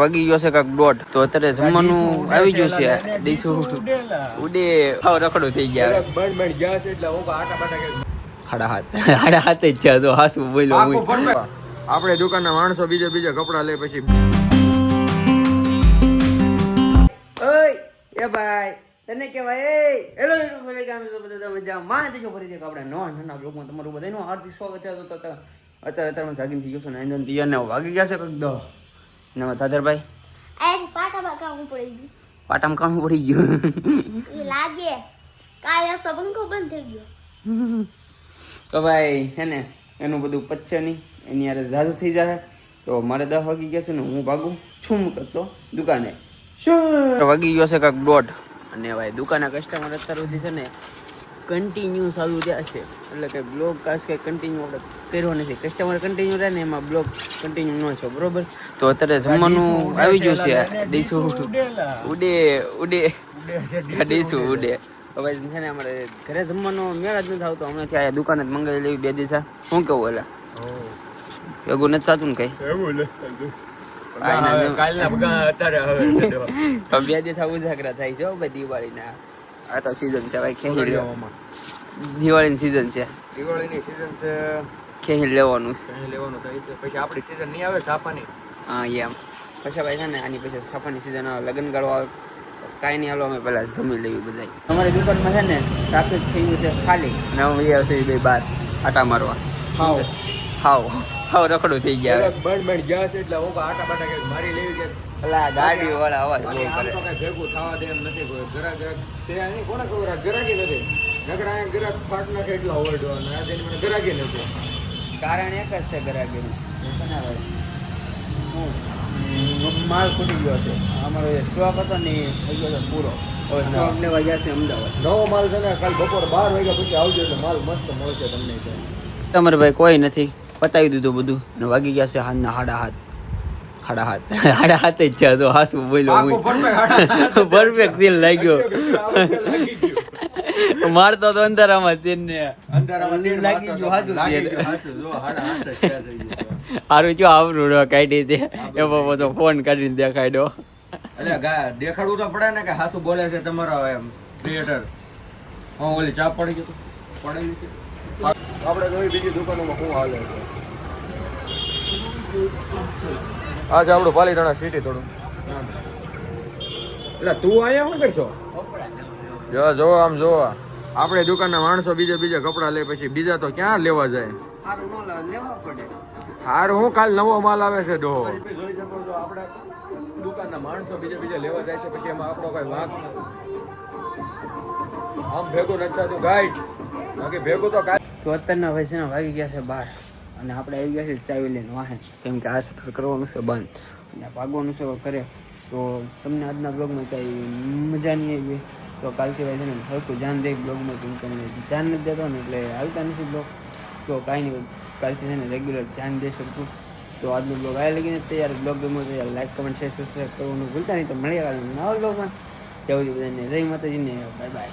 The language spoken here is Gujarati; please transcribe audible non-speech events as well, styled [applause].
વાગી ગયો છે કાક દોઢ. તો અત્યારે જમવાનું આવી ગયું છે. ડીસુ ઉડે. હાવ રખડો થઈ ગયા બળ બંધ ગયા છે એટલે ઓકા આટા બાટા કે હાડા હાથ. હાડા હાથ જ છે તો હાસુ બોલો આખું આપણે દુકાનના માણસો બીજે બીજે કપડા લે પછી ઓય એ ભાઈ તને કહેવાય એ હેલો મને ગામ તો બધા? તમે જામમાં દેજો ફરી દે આપણે નો નાના બ્લોગમાં તમારું બધાનું હાર્દિક સ્વાગત છે. તો અત્યારે અત્યારે જાગીને થઈ ગયો છું ને વાગી ગયા છે કંઈક દહ. ને દાદરભાઈ પાટામાં કામ પડી ગયું. પાટામાં કામ પડી ગયું? એ લાગે. કાલે તો પંખો બંધ થઈ ગયો. તો ભાઈ હે ને એનું બધું પચશે નહીં. એની યારે ઝાઝુ થઈ જાય તો મારે દસ વાગી ગયા છે ને હું ભાગું. છું કરતો દુકાને. વાગી ગયો છે કાંક દોઢ. અને ભાઈ દુકાનના કસ્ટમર અત્યાર સુધી છે ને કન્ટિન્યુ ચાલુ રહ્યા છે. એટલે કે બ્લોગ કાસ કે કન્ટિન્યુ આપણે કર્યો નથી. કસ્ટમર કન્ટિન્યુ રહે ને એમાં બ્લોગ કન્ટિન્યુ ન છે બરોબર? તો અત્યારે જમવાનું આવી ગયું છે. ડીસુ ઉડે ઉડે ડીસુ ઉડે હવે છે ને અમારે ઘરે જમવાનો મેળ જ નથી આવતો. અમે ત્યાં દુકાને જ મંગાવી લેવી બે દિવસ શું કેવું એટલે ભેગું નથી થતું ને કઈ? કાંઈ [laughs] બે દિવસ ઉજાગરા થાય છે દિવાળીના. આ તો સીઝન છે ભાઈ ખેહી લેવામાં દિવાળીની સીઝન છે. દિવાળીની સીઝન છે. ખેહી લેવાનું છે. લેવાનું થાય છે. પછી આપણી સીઝન નહીં આવે સાપાની હા એમ. પછી ભાઈ છે ને આની પછી સાપાની સીઝન આવે. લગ્ન ગાળો આવે. કાંઈ નહીં હાલો અમે પહેલાં જમી લેવી બધા અમારી દુકાનમાં છે ને ટ્રાફિક થઈ ગયું છે ખાલી. અને અમે એ આવશે બે બાર આટા મારવા. હાવ. હાવ હાવ રખડો થઈ ગયા બંધ બંધ ગયા છે એટલે હું આટા બાટા કે મારી લેવી કે અલા ગાડી વાળા અવાજ બહુ કરે. તો ભેગું થવા દે એમ નથી કોઈ. ઘરા જરા તે અહીં કોને ખબર ગરાગી નથી? નગર અહીંયા ગરા પાટના કે એટલા ઓવરડો અને આ તેની મને ગરાગી નથી. કારણ એક જ છે ગરાગીનું હું માલ ખૂટી ગયો છે. અમારો સ્ટોક હતો ને થઈ ગયો છે પૂરો. હવે સ્ટોક લેવા ગયા છે અમદાવાદ. નવો માલ છે ને કાલ બપોર બાર વાગ્યા પછી આવજો એટલે માલ મસ્ત મળશે તમને. તમારે ભાઈ કોઈ નથી. પતાવી દીધું બધું અને વાગી ગયા છે હાથના હાડા હાથ હાડા હાથ હાડા [laughs] હાથ જ છે તો હાસુ. પરફેક્ટ દિલ લાગ્યો. લાગી [laughs] મારતો તો અંધારામાં તેને. અંધારામાં લાગી ગયું. હારું જો આવરું કાઢી દે. એ બાબા તો ફોન કાઢીને દેખાડ્યો. એટલે દેખાડવું તો પડે ને કે હાથું બોલે છે તમારો એમ ક્રિએટર હા ઓલી ચા પડી ગયું પડેલી છે. આપણે નવી બીજી દુકાનોમાં શું હાલે છે? આજે આપણું પાલીતાણા સિટી થોડું. એટલે તું અહીંયા શું કરશો? જો જો આમ જો. આપણે દુકાનના માણસો બીજા બીજા કપડાં લે પછી બીજા તો ક્યાં લેવા જાય? હારું હું કાલ નવો માલ આવે છે ડોહો આપણે દુકાનના માણસો બીજે બીજે લેવા જાય છે પછી એમાં આપણો કઈ વાત આમ ભેગું નથી થતું. ગાઈડ અત્યારના ભાઈ વાગી ગયા છે બહાર અને આપણે આવી ગયા છે ચાવી લઈને કેમ કે આ સફર કરવાનું છે બંધ. અને ભાગવાનું છે કરે તો તમને આજના બ્લોગમાં કંઈ મજા નહીં આવી? તો કાલથી સરખું ધ્યાન દે કેમ કે ધ્યાન નથી દેતો ને એટલે આવતા નથી બ્લોગ. તો કાંઈ નહીં, કાલથી રેગ્યુલર ધ્યાન દે સરખું તો આજનો બ્લોગ આ લગીને તૈયાર. બ્લોગ ગમે તો લાઈક કમેન્ટ શેર સબસ્ક્રાઈબ કરવાનું ભૂલતા નહીં. તો મળીએ કાલે નવા બ્લોગમાં. જવું બધાને જય માતાજીને બાય બાય